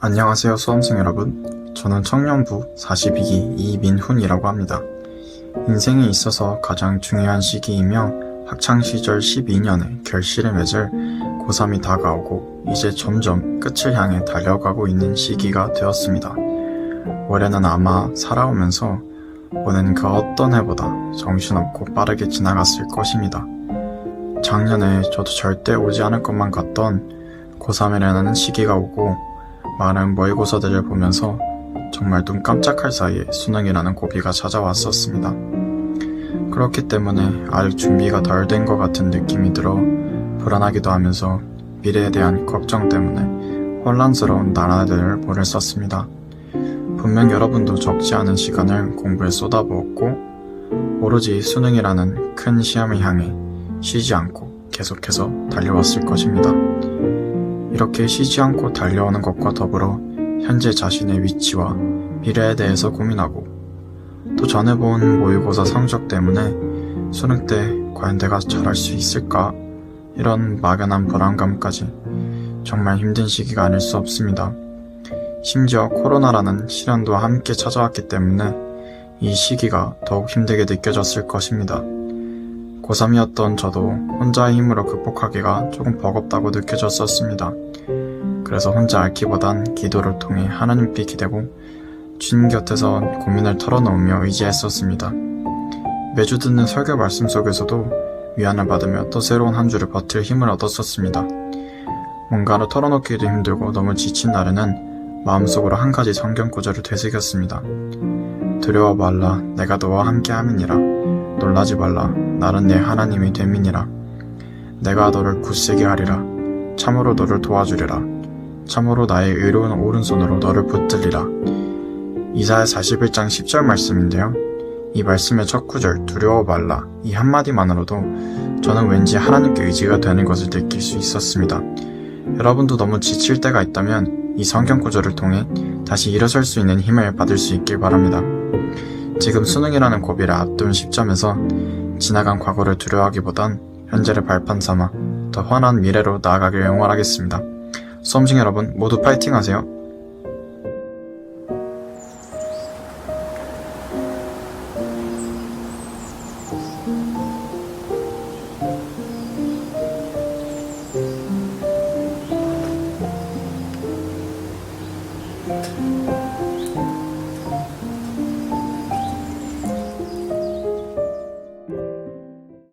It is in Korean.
안녕하세요 수험생 여러분. 저는 청년부 42기 이민훈이라고 합니다. 인생에 있어서 가장 중요한 시기이며 학창시절 12년의 결실을 맺을 고3이 다가오고 이제 점점 끝을 향해 달려가고 있는 시기가 되었습니다. 올해는 아마 살아오면서 오는 그 어떤 해보다 정신없고 빠르게 지나갔을 것입니다. 작년에 저도 절대 오지 않을 것만 같던 고3이라는 시기가 오고 많은 모의고사들을 보면서 정말 눈 깜짝할 사이에 수능이라는 고비가 찾아왔었습니다. 그렇기 때문에 아직 준비가 덜 된 것 같은 느낌이 들어 불안하기도 하면서 미래에 대한 걱정 때문에 혼란스러운 나날들을 보냈었습니다. 분명 여러분도 적지 않은 시간을 공부에 쏟아부었고 오로지 수능이라는 큰 시험을 향해 쉬지 않고 계속해서 달려왔을 것입니다. 이렇게 쉬지 않고 달려오는 것과 더불어 현재 자신의 위치와 미래에 대해서 고민하고 또 전에 본 모의고사 성적 때문에 수능 때 과연 내가 잘할 수 있을까 이런 막연한 불안감까지 정말 힘든 시기가 아닐 수 없습니다. 심지어 코로나라는 시련도 함께 찾아왔기 때문에 이 시기가 더욱 힘들게 느껴졌을 것입니다. 고3이었던 저도 혼자의 힘으로 극복하기가 조금 버겁다고 느껴졌었습니다. 그래서 혼자 앓기보단 기도를 통해 하나님께 기대고 주님 곁에서 고민을 털어놓으며 의지했었습니다. 매주 듣는 설교 말씀 속에서도 위안을 받으며 또 새로운 한 주를 버틸 힘을 얻었었습니다. 뭔가를 털어놓기도 힘들고 너무 지친 날에는 마음속으로 한 가지 성경 구절을 되새겼습니다. 두려워 말라 내가 너와 함께 함이니라 놀라지 말라. 나는 내 하나님이 됨이니라. 내가 너를 굳세게 하리라. 참으로 너를 도와주리라. 참으로 나의 의로운 오른손으로 너를 붙들리라. 이사야 41장 10절 말씀인데요. 이 말씀의 첫 구절 두려워 말라. 이 한마디만으로도 저는 왠지 하나님께 의지가 되는 것을 느낄 수 있었습니다. 여러분도 너무 지칠 때가 있다면 이 성경 구절을 통해 다시 일어설 수 있는 힘을 받을 수 있길 바랍니다. 지금 수능이라는 고비를 앞둔 시점에서 지나간 과거를 두려워하기보단 현재를 발판 삼아 더 환한 미래로 나아가길 응원하겠습니다. 수험생 여러분 모두 파이팅 하세요.